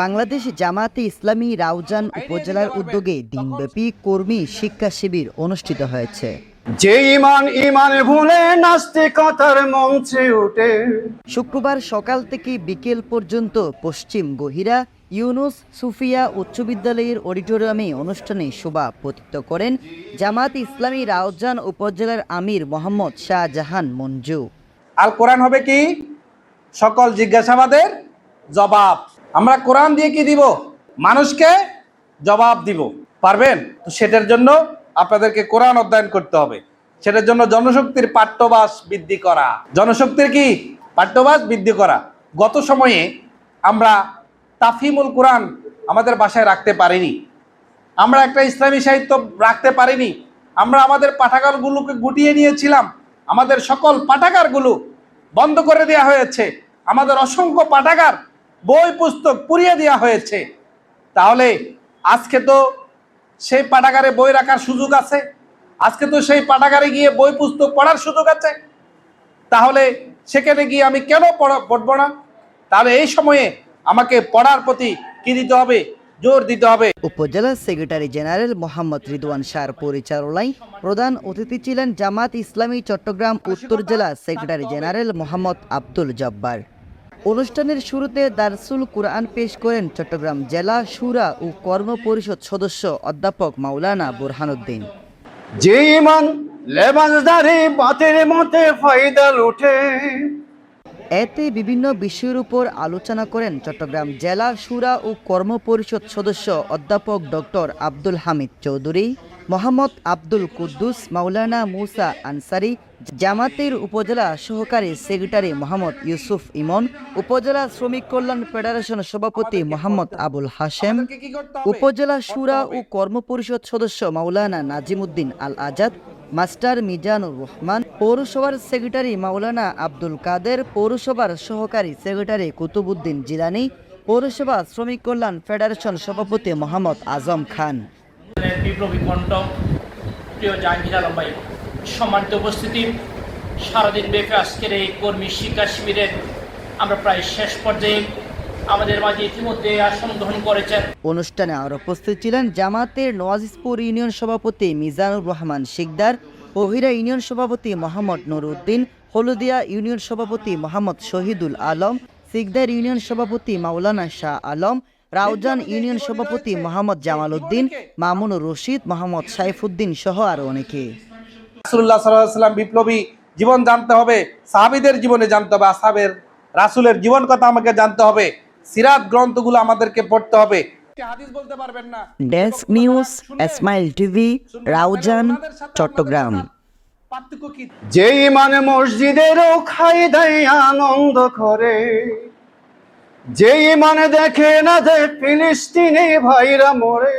বাংলাদেশ জামাতে ইসলামী রাউজান উপজেলার উদ্যোগে দিনব্যাপী কর্মী শিক্ষা শিবির অনুষ্ঠিত হয়েছে। যে ইমান ইমান ভুলে নাস্তিকতার মঞ্চে উঠে। শুক্রবার সকাল থেকে বিকেল পর্যন্ত পশ্চিম গহিরা ইউনুস সুফিয়া উচ্চ বিদ্যালয়ের অডিটোরিয়ামে অনুষ্ঠানে সভাপতিত্ব করেন জামাত ইসলামী রাউজান উপজেলার আমির মোহাম্মদ শাহজাহান মঞ্জু। আল কোরআন হবে কি? সকল জিজ্ঞাসাবাদের জবাব। আমরা কোরআন দিয়ে কি দিব? মানুষকে জবাব দিব। পারবেন? তো সেটার জন্য আপনাদেরকে কোরআন অধ্যয়ন করতে হবে। সেটার জন্য জনশক্তির পাঠ্যবাস বৃদ্ধি করা। জনশক্তির কি? পাঠ্যবাস বৃদ্ধি করা। গত সময়ে আমরা তাফিমুল কোরআন আমাদের বাসায় রাখতে পারিনি। আমরা একটা ইসলামী সাহিত্য রাখতে পারিনি। আমরা আমাদের পাঠাগারগুলোকে গুটিয়ে নিয়েছিলাম। আমাদের সকল পাঠাগারগুলো বন্ধ করে দেওয়া হয়েছে। আমাদের অসংখ্য পাঠাগার বই পুস্তক পুড়িয়ে দেওয়া হয়েছে। তাহলে আজকে তো সেই পাঠাগারে বই রাখার সুযোগ আছে। আজকে তো সেই পাঠাগারে গিয়ে বই পুস্তক পড়ার সুযোগ আছে। তাহলে সেখানে গিয়ে আমি কেন পড়া পড়ব না? তাহলে এই সময়ে আমাকে পড়ার প্রতি কি দিতে হবে? জোর দিতে হবে। উপজেলা সেক্রেটারি জেনারেল মোহাম্মদ রিদওয়ান শাহর পরিচালনায় প্রধান অতিথি ছিলেন জামাত ইসলামী চট্টগ্রাম উত্তর জেলা সেক্রেটারি জেনারেল মোহাম্মদ আব্দুল জব্বার। অনুষ্ঠানের শুরুতে দারসুল কুরআন পেশ করেন চট্টগ্রাম জেলা সুরা ও কর্ম পরিষদ সদস্য অধ্যাপক মাওলানা বোরহানুদ্দিন। যে ইমান লেবাজদারি বাতের মতে ফায়দা লুটে এতে বিভিন্ন বিষয়ের উপর আলোচনা করেন চট্টগ্রাম জেলা সুরা ও কর্ম পরিষদ সদস্য অধ্যাপক ডক্টর আব্দুল হামিদ চৌধুরী মোহাম্মদ আব্দুল কুদ্দুস মাওলানা মুসা আনসারি জামাতের উপজেলা সহকারী সেক্রেটারি মোহাম্মদ ইউসুফ ইমন উপজেলা শ্রমিক কল্যাণ ফেডারেশন সভাপতি মোহাম্মদ আবুল হাশেম? উপজেলা সুরা ও কর্ম পরিষদ সদস্য মাওলানা নাজিমুদ্দিন আল আজাদ মাস্টার মিজানুর রহমান, পৌরসভার সেক্রেটারি মাওলানা আব্দুল কাদের, পৌরসভার সহকারী সেক্রেটারি কুতুবুদ্দিন জিলানি, পৌরসভা শ্রমিক কল্যাণ ফেডারেশন সভাপতি মোহাম্মদ আজম খান। সম্মানিত উপস্থিতি, সারাদিন ব্যাপী আজকের এই কর্মী শিক্ষা শিবিরের আমরা প্রায় শেষ পর্যায়ে আমাদের মাঝে ইতিমধ্যে আসন গ্রহণ করেছেন। অনুষ্ঠানে আরও উপস্থিত ছিলেন জামাতের ইউনিয়ন সভাপতি মিজানুর রহমান শিকদার বহিরা ইউনিয়ন সভাপতি মোহাম্মদ নুরউদ্দিন হলদিয়া ইউনিয়ন সভাপতি মোহাম্মদ শহীদুল আলম সিকদার ইউনিয়ন সভাপতি মাওলানা শাহ আলম রাউজান ইউনিয়ন সভাপতি মোহাম্মদ জামাল উদ্দিন মামুনুর রশিদ মোহাম্মদ সাইফুদ্দিন সহ আরও অনেকে। রাসুল্লাহ সাল্লাম বিপ্লবী জীবন জানতে হবে সাহাবিদের জীবনে জানতে হবে আসাবের রাসুলের জীবন কথা আমাকে জানতে হবে। সিরাত গ্রন্থগুলো আমাদেরকে পড়তে হবে। হাদিস বলতে পারবেন না? Desk news smile TV Raozan Chattogram যে ইমানে মসজিদেরও খাই দেয় আনন্দ করে যে ইমানে দেখে না যে ফিলিস্তিনি ভাইরা মরে।